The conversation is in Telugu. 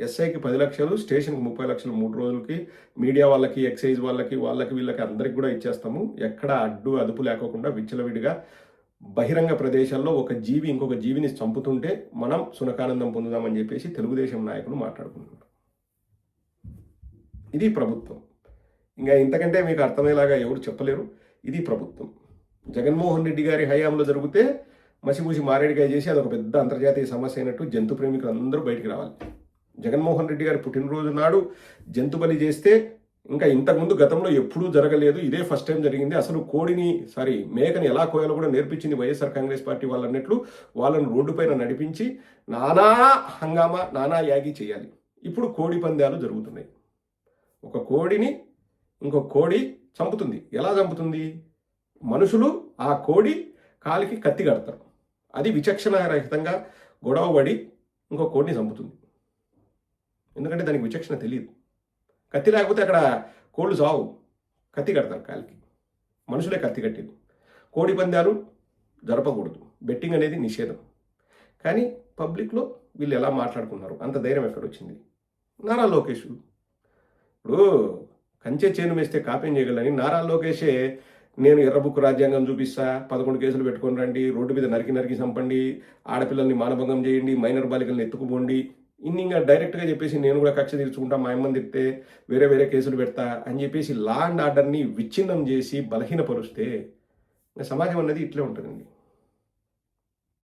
ఎస్ఐకి పది లక్షలు స్టేషన్కి ముప్పై లక్షలు మూడు రోజులకి మీడియా వాళ్ళకి ఎక్సైజ్ వాళ్ళకి వాళ్ళకి వీళ్ళకి అందరికి కూడా ఇచ్చేస్తాము. ఎక్కడ అడ్డు అదుపు లేకోకుండా విచ్చలవిడిగా బహిరంగ ప్రదేశాల్లో ఒక జీవి ఇంకొక జీవిని చంపుతుంటే మనం సునకానందం పొందుదామని చెప్పేసి తెలుగుదేశం నాయకులు మాట్లాడుకుంటున్నారు. ఇది ప్రభుత్వం. ఇంకా ఇంతకంటే మీకు అర్థమయ్యేలాగా ఎవరు చెప్పలేరు. ఇది ప్రభుత్వం. జగన్మోహన్ రెడ్డి గారి హయాంలో జరిగితే మసిమూసి మారేడికాయ చేసి అదొక పెద్ద అంతర్జాతీయ సమస్య అయినట్టు జంతు ప్రేమికులు అందరూ బయటికి రావాలి. జగన్మోహన్ రెడ్డి గారి పుట్టినరోజు నాడు జంతు బలి చేస్తే ఇంకా ఇంతకుముందు గతంలో ఎప్పుడూ జరగలేదు. ఇదే ఫస్ట్ టైం జరిగింది. అసలు కోడిని సారీ మేకని ఎలా కోయాలో కూడా నేర్పించింది వైఎస్ఆర్ కాంగ్రెస్ పార్టీ వాళ్ళు అన్నట్లు వాళ్ళను రోడ్డుపైన నడిపించి నానా హంగామా నానా యాగి చేయాలి. ఇప్పుడు కోడి పందాలు జరుగుతున్నాయి. ఒక కోడిని ఇంకో కోడి చంపుతుంది. ఎలా చంపుతుంది? మనుషులు ఆ కోడి కాలికి కత్తి కడతారు. అది విచక్షణారహితంగా గొడవపడి ఇంకో కోడిని చంపుతుంది. ఎందుకంటే దానికి విచక్షణ తెలియదు కత్తి లేకపోతే అక్కడ కోళ్ళు సావు. కత్తి కడతారు కాలికి. మనుషులే కత్తి కట్టేది. కోడి పందాలు జరపకూడదు. బెట్టింగ్ అనేది నిషేధం. కానీ పబ్లిక్లో వీళ్ళు ఎలా మాట్లాడుకున్నారు? అంత ధైర్యం ఎక్కడొచ్చింది? నారా లోకేష్. ఇప్పుడు కంచె చేను వేస్తే కాపేం చేయగలని? నారా లోకేషే నేను ఎర్రబుక్ రాజ్యాంగం చూపిస్తా పదకొండు కేసులు పెట్టుకొని రండి రోడ్డు మీద నరికి నరికి చంపండి ఆడపిల్లల్ని మానభంగం చేయండి మైనర్ బాలికల్ని ఎత్తుకుపోండి ఇన్ని ఇంకా డైరెక్ట్గా చెప్పేసి నేను కూడా కక్ష తీర్చుకుంటా మా అమ్మని తిడితే వేరే వేరే కేసులు పెడతా అని చెప్పేసి లా అండ్ ఆర్డర్ని విచ్ఛిన్నం చేసి బలహీనపరుస్తే సమాజం అన్నది ఇట్లే ఉంటుందండి.